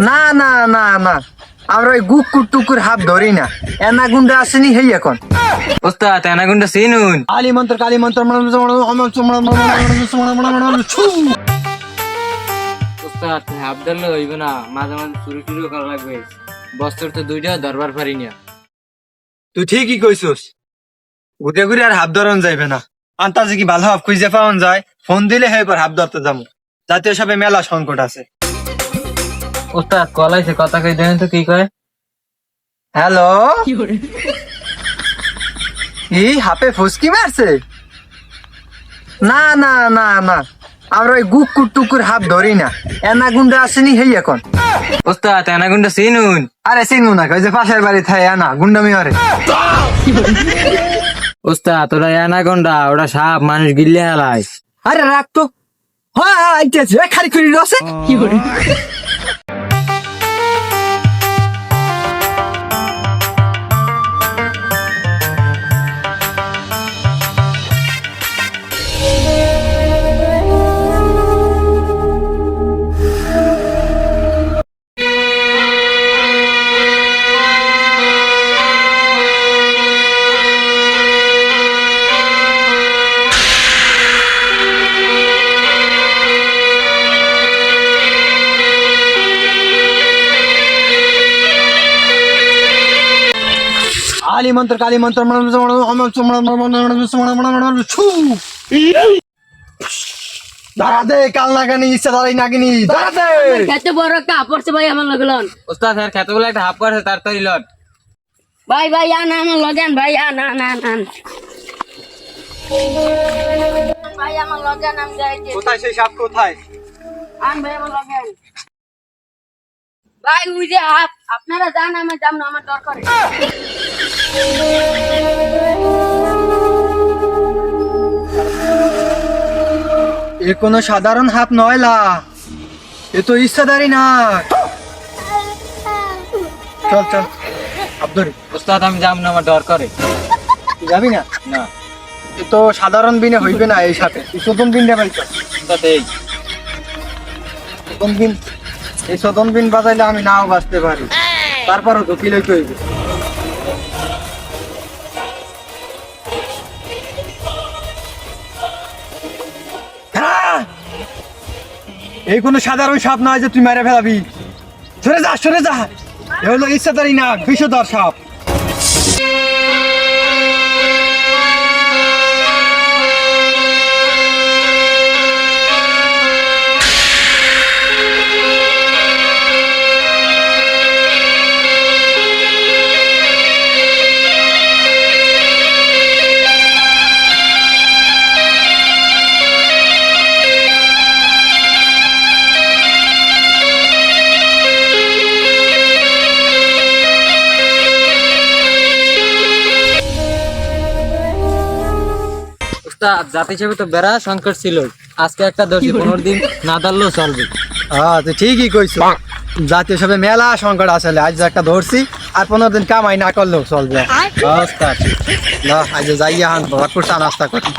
না না না না আমরা ওই গুকুর টুকুর হাত ধরি না এনা গুন্ডা আসেনি হেই এখন ওস্তাদ এনাগুন্ডা চিনুন কালী মন্ত্র কালী মন্ত্র ওস্তাদ ধরলে হইবে না মাঝে মাঝে শুরু শুরু করা লাগবে বছর তো দুইটা দরবার পারি না তুই ঠিকই কইছস ঘুরে ঘুরে আর হাত ধরন যাইবে না আন্তাজে কি ভালো হাফ খুঁজে পাওয়ান যায় ফোন দিলে হে পর হাত ধরতে যাব জাতীয় সবে মেলা সংকট আছে ওস্তাদ কলাইছে কথা কই দেন তো কি কয়? হ্যালো? কি হাপে ফুসকি মারছে? না না না না আমরা ওই গুকুর টুকুর হাত ধরি না। এনা গুন্ডা আসেনি হেই এখন। ওস্তাদ এনাগুন্ডা চিনুন। আরে চিনু না ওই যে পাশের বাড়ি থাকে এনা গুন্ডামি হরে ওস্তাদ ওটা এনাগন্ডা ওটা সাপ মানুষ গিল্লে হেলায়। আরে রাখ তো। হ্যাঁ হ্যাঁ আইতেছে খালি খুলি রসে। আলি মন্ত্র কালী মন্ত্র দাঁড়া দে কাল নাগানি ইচ্ছা দাঁড়াই নাগিনি দাঁড়া দে। এত বড় একটা পড়ছে ভাই আমার লগলন ওস্তাদ এর খেতে বলে একটা হাফ করছে তাড়াতাড়ি লট ভাই ভাই আন আমার লগেন ভাই আন আন আন আন। ভাই আমার লগেন আমি যাইতে কোথায় সেই সাপ কোথায়? আন ভাই আমার লগেন ভাই ওই যে আপনারা যান আমি যাব না আমার দরকার এ কোনো সাধারণ হাত নয় লা। এ তো ইচ্ছাদারি না। চল চল। আব্দুল। ওস্তাদ আমি যাব না আমার ডর করে যাবি না? না। এ তো সাধারণ বিনে হইবে না এই সাথে। তুই সদন বিন দেবাই চল ওস্তাদ এই। সদন বিন এই সদন বিন বাজাইলে আমি নাও বাঁচতে পারি। তারপরও তো কি লইতে হইবে! এই কোনো সাধারণ সাপ নয় যে তুই মেরে ফেলাবি। সরে যা সরে যা। এ হলো ইচ্ছাদারি না বিষধর সাপ। ওস্তাদ জাতি হিসেবে তো বেড়া সংকট ছিল। আজকে একটা দর্জি পনেরো দিন না দাঁড়লেও চলবে। হ্যাঁ তুই ঠিকই কইছ। জাতি সবে মেলা সংকট আসলে আজ একটা ধরছি আর পনেরো দিন কামাই না করলেও চলবে। না আজ যাইয়া হান ভরপুর চা নাস্তা করি।